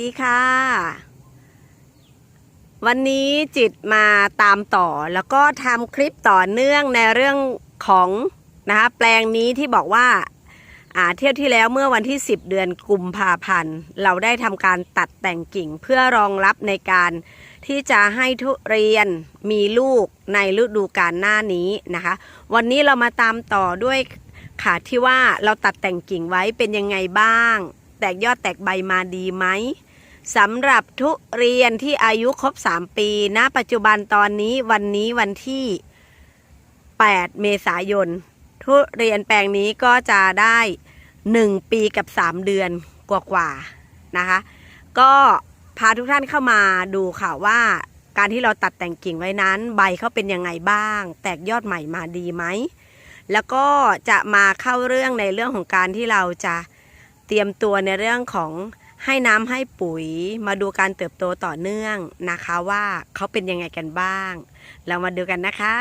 ดีค่ะ วันนี้จิตมาตามต่อแล้วก็ทำคลิปต่อเนื่องในเรื่องของนะคะแปลงนี้ที่บอกว่าอ่าเที่ยวที่แล้วเมื่อวันที่ 10 เดือนกุมภาพันธ์ เราได้ทำการตัดแต่งกิ่งเพื่อรองรับในการที่จะให้ทุเรียนมีลูกในฤดูกาลหน้านี้นะคะ วันนี้เรามาตามต่อด้วยค่ะที่ว่าเราตัดแต่งกิ่งไว้เป็นยังไงบ้าง แตกยอดแตกใบมาดีไหม สำหรับทุเรียนที่อายุครบ 3 ปีณปัจจุบันตอนนี้วันนี้วันที่ 8 เมษายน ทุเรียนแปลงนี้ก็จะได้ 1 ปีกับ 3 เดือนกว่าๆนะคะ ก็พาทุกท่านเข้ามาดูค่ะว่าการที่เราตัดแต่งกิ่งไว้นั้น ใบเขาเป็นยังไงบ้าง แตกยอดใหม่มาดีไหม แล้วก็จะมาเข้าเรื่องในเรื่องของการที่เราจะเตรียมตัวในเรื่องของ ให้น้ำให้ปุ๋ยมาดูการเติบโตต่อเนื่องนะคะว่าเขาเป็นยังไงกันบ้าง เรามาดูกันนะคะ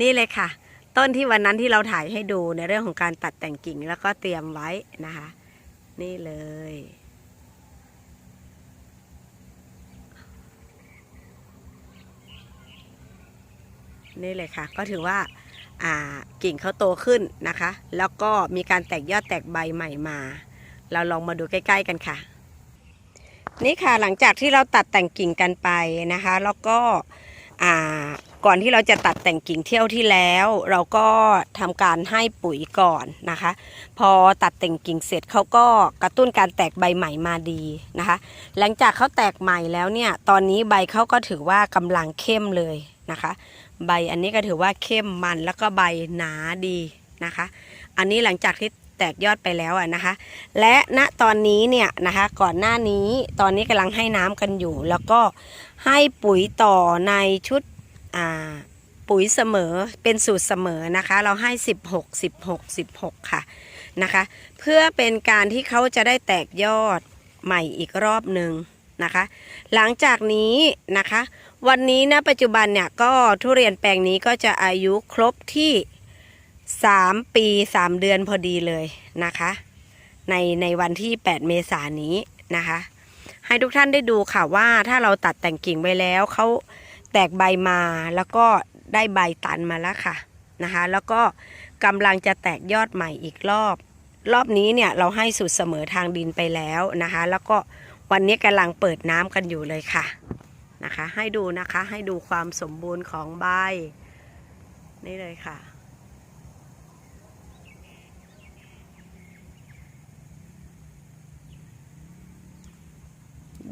นี่เลยค่ะ ต้นที่วันนั้นที่เราถ่ายให้ดูในเรื่องของการตัดแต่งกิ่งแล้วก็เตรียมไว้นะคะ นี่เลย นี่เลยค่ะ ก็ถือว่าอ่ากิ่งเขาโตขึ้นนะคะ แล้วก็มีการแตกยอดแตกใบใหม่มา เราลองมาดูใกล้ ๆ กันค่ะ นี่ค่ะหลังจากที่เราตัดแต่งกิ่งกันไปนะคะ แล้วก็ก่อนที่เราจะตัดแต่งกิ่งเที่ยวที่แล้ว เราก็ทำการให้ปุ๋ยก่อนนะคะ พอตัดแต่งกิ่งเสร็จเขาก็กระตุ้นการแตกใบใหม่มาดีนะคะ หลังจากเขาแตกใหม่แล้วเนี่ยตอนนี้ใบเขาก็ถือว่ากำลังเข้มเลยนะคะ ใบอันนี้ก็ถือว่าเข้มมันแล้วก็ใบหนาดีนะคะ อันนี้หลังจากที่ แตกยอดไปแล้วอะนะคะ และณตอนนี้เนี่ยนะคะก่อนหน้านี้ตอนนี้กำลังให้น้ำกันอยู่ แล้วก็ให้ปุ๋ยต่อในชุดอ่าปุ๋ยเสมอเป็นสูตรเสมอนะคะ เราให้ 16 16 16 ค่ะนะคะ เพื่อเป็นการที่เขาจะได้แตกยอดใหม่อีกรอบหนึ่งนะคะ หลังจากนี้นะคะ วันนี้ณปัจจุบันเนี่ยก็ทุเรียนแปลงนี้ก็จะอายุครบที่ 3ปี3เดือนพอดีเลยนะคะ ในในวันที่ 8 เมษายนนี้นะคะ ให้ทุกท่านได้ดูค่ะว่าถ้าเราตัดแต่งกิ่งไว้แล้วเขาแตกใบมาแล้วก็ได้ใบตันมาแล้วค่ะนะคะ แล้วก็กำลังจะแตกยอดใหม่อีกรอบ รอบนี้เนี่ยเราให้สูตรเสมอทางดินไปแล้วนะคะ แล้วก็วันนี้กำลังเปิดน้ำกันอยู่เลยค่ะนะคะ ให้ดูนะคะให้ดูความสมบูรณ์ของใบนี่เลยค่ะ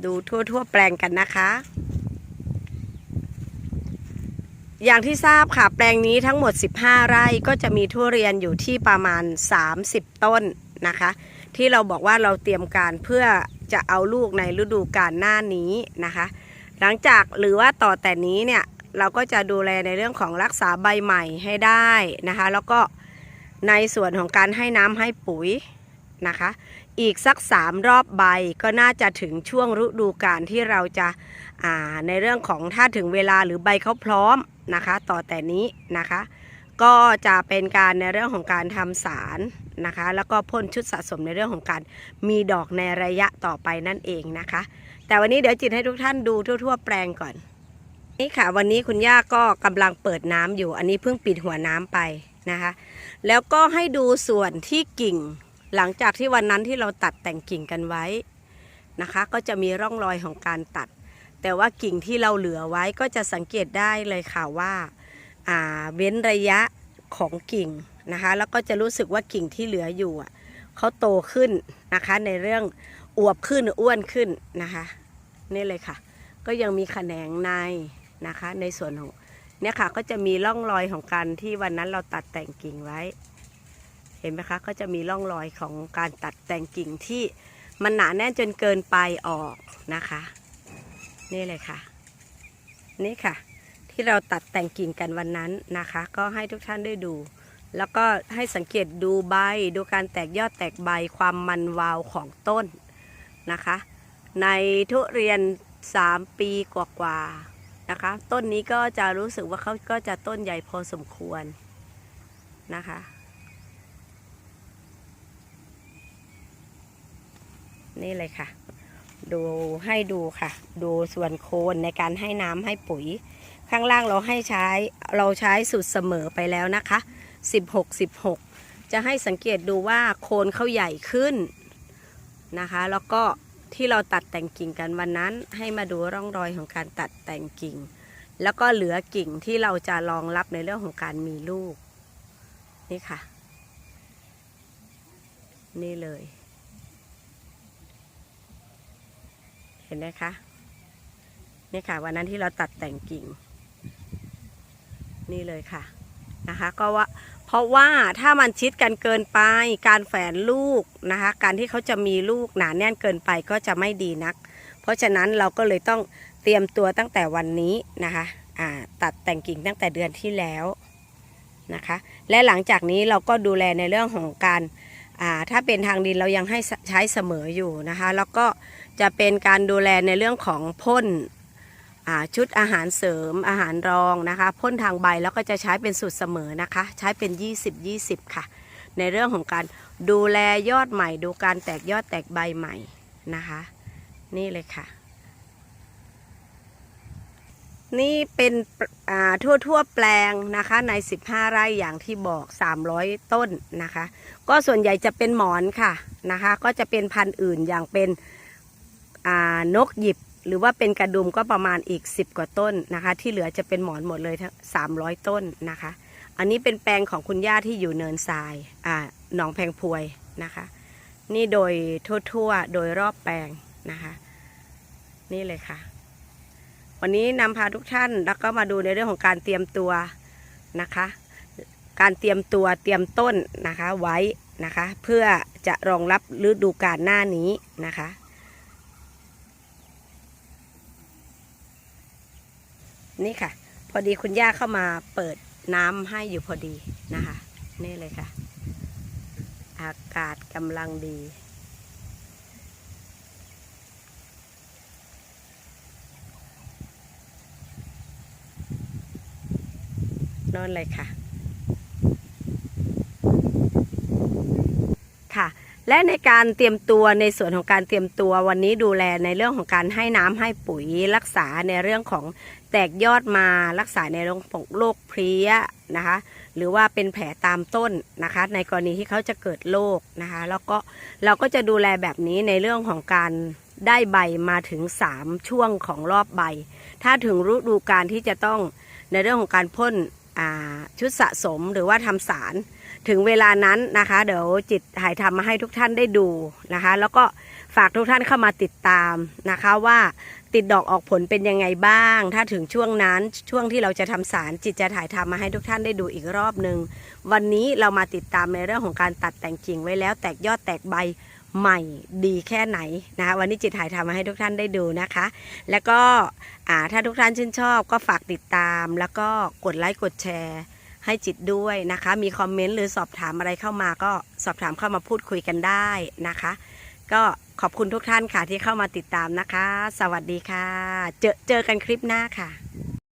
ดูทั่ว ๆ แปลงกันนะคะ อย่างที่ทราบค่ะ แปลงนี้ทั้งหมด 15 ไร่ก็จะมีทุเรียนอยู่ที่ประมาณ 30 ต้นนะคะ ที่เราบอกว่าเราเตรียมการเพื่อจะเอาลูกในฤดูกาลหน้านี้นะคะ หลังจากหรือว่าต่อแต่นี้เนี่ยเราก็จะดูแลในเรื่องของรักษาใบใหม่ให้ได้นะคะ แล้วก็ในส่วนของการให้น้ำให้ปุ๋ยนะคะ อีกสัก3รอบใบก็น่าจะถึงช่วงฤดูกาลที่เราจะาในเรื่องของถ้าถึงเวลาหรือใบเขาพร้อมนะคะ ต่อแต่นี้นะคะ ก็จะเป็นการในเรื่องของการทำสารนะคะ แล้วก็พ่นชุดสะสมในเรื่องของการมีดอกในระยะต่อไปนั่นเองนะคะ แต่วันนี้เดี๋ยวจิตให้ทุกท่านดูทั่ว ๆ แปลงก่อน นี่ค่ะ วันนี้คุณย่าก็กำลังเปิดน้ำอยู่ อันนี้เพิ่งปิดหัวน้ำไปนะคะ แล้วก็ให้ดูส่วนที่กิ่ง หลังจากที่วันนั้นที่เราตัดแต่งกิ่งกันไว้นะคะ ก็จะมีร่องรอยของการตัด แต่ว่ากิ่งที่เราเหลือไว้ก็จะสังเกตได้เลยค่ะว่าาเว้นระยะของกิ่งนะคะ แล้วก็จะรู้สึกว่ากิ่งที่เหลืออยู่อะเขาโตขึ้นนะคะ ในเรื่องอวบขึ้นอ้วนขึ้นนะคะนี่เลยค่ะ ก็ยังมีแขนงในนะคะ ในส่วนของเนี่ยค่ะก็จะมีร่องรอยของการที่วันนั้นเราตัดแต่งกิ่งไว้ เห็นไหมคะก็จะมีร่องรอยของการตัดแต่งกิ่งที่มันหนาแน่นจนเกินไปออกนะคะ นี่เลยค่ะ นี่ค่ะ ที่เราตัดแต่งกิ่งกันวันนั้นนะคะ ก็ให้ทุกท่านได้ดู แล้วก็ให้สังเกตดูใบดูการแตกยอดแตกใบความมันวาวของต้นนะคะ ในทุเรียน 3 ปีกว่าๆนะคะ ต้นนี้ก็จะรู้สึกว่าเขาก็จะต้นใหญ่พอสมควรนะคะ นี่เลยค่ะ ดูให้ดูค่ะ ดูส่วนโคนในการให้น้ำให้ปุ๋ย ข้างล่างเราให้ใช้เราใช้สูตรเสมอไปแล้วนะคะ 16 16 จะให้สังเกตดูว่าโคนเขาใหญ่ขึ้นนะคะ แล้วก็ที่เราตัดแต่งกิ่งกันวันนั้น ให้มาดูร่องรอยของการตัดแต่งกิ่ง แล้วก็เหลือกิ่งที่เราจะรองรับในเรื่องของการมีลูก นี่ค่ะ นี่เลย ห็นไหมคะนี่ค่ะ วันนั้นที่เราตัดแต่งกิ่ง นี่เลยค่ะนะคะก็ว่าเพราะว่าถ้ามันชิดกันเกินไป การแฝนลูกนะคะ การที่เขาจะมีลูกหนาแน่นเกินไปก็จะไม่ดีนัก เพราะฉะนั้นเราก็เลยต้องเตรียมตัวตั้งแต่วันนี้นะคะตัดแต่งกิ่งตั้งแต่เดือนที่แล้วนะคะ และหลังจากนี้เราก็ดูแลในเรื่องของการถ้าเป็นทางดินเรายังให้ใช้เสมออยู่นะคะ แล้วก็ จะเป็นการดูแลในเรื่องของพ่นชุดอาหารเสริมอาหารรองนะคะพ่นทางใบแล้วก็จะใช้เป็นสูตรเสมอนะคะ ใช้เป็น 20 20 ค่ะ ในเรื่องของการดูแลยอดใหม่ ดูการแตกยอดแตกใบใหม่นะคะ นี่เลยค่ะ นี่เป็นทั่วทั่วแปลงนะคะใน 15 ไร่อย่างที่บอก 300 ต้นนะคะ ก็ส่วนใหญ่จะเป็นหมอนค่ะนะคะ ก็จะเป็นพันธุ์อื่นอย่างเป็น นกหยิบหรือว่าเป็นกระดุมก็ประมาณอีก 10 กว่าต้นนะคะ ที่เหลือจะเป็นหมอนหมดเลยทั้ง300 ต้นนะคะ อันนี้เป็นแปลงของคุณย่าที่อยู่เนินทรายอ่าหนองแพงพวยนะคะ นี่โดยทั่วๆ โดยรอบแปลงนะคะ นี่เลยค่ะ วันนี้นำพาทุกท่านแล้วก็มาดูในเรื่องของการเตรียมตัวนะคะ การเตรียมตัวเตรียมต้นนะคะไว้นะคะ เพื่อจะรองรับฤดูกาลหน้านี้นะคะ นี่ค่ะ พอดีคุณย่าเข้ามาเปิดน้ำให้อยู่พอดีนะคะ นี่เลยค่ะ อากาศกำลังดี นอนเลยค่ะ ค่ะ และในการเตรียมตัวในส่วนของการเตรียมตัววันนี้ดูแลในเรื่องของการให้น้ำให้ปุ๋ยรักษาในเรื่องของแตกยอดมารักษาในเรื่องของโรคเพลี้ยนะคะหรือว่าเป็นแผลตามต้นนะคะ ในกรณีที่เขาจะเกิดโรคนะคะ แล้วก็เราก็จะดูแลแบบนี้ในเรื่องของการได้ใบมาถึง 3 ช่วงของรอบใบ ถ้าถึงฤดูการที่จะต้องในเรื่องของการพ่นชุดสะสมหรือว่าทำสาร ถึงเวลานั้นนะคะ เดี๋ยวจิตถ่ายทำมาให้ทุกท่านได้ดูนะคะ แล้วก็ฝากทุกท่านเข้ามาติดตามนะคะว่าติดดอกออกผลเป็นยังไงบ้าง ถ้าถึงช่วงนั้นช่วงที่เราจะทำสารจิตจะถ่ายทำมาให้ทุกท่านได้ดูอีกรอบหนึ่งวันนี้เรามาติดตามในเรื่องของการตัดแต่งกิ่งไว้แล้วแตกยอดแตกใบใหม่ดีแค่ไหนนะคะวันนี้จิตถ่ายทำมาให้ทุกท่านได้ดูนะคะ แล้วก็ถ้าทุกท่านชื่นชอบก็ฝากติดตาม แล้วก็กดไลค์กดแชร์ ให้จิตด้วยนะคะ มีคอมเมนต์หรือสอบถามอะไรเข้ามาก็สอบถามเข้ามาพูดคุยกันได้นะคะ ก็ขอบคุณทุกท่านค่ะที่เข้ามาติดตามนะคะ สวัสดีค่ะ เจอเจอกันคลิปหน้าค่ะ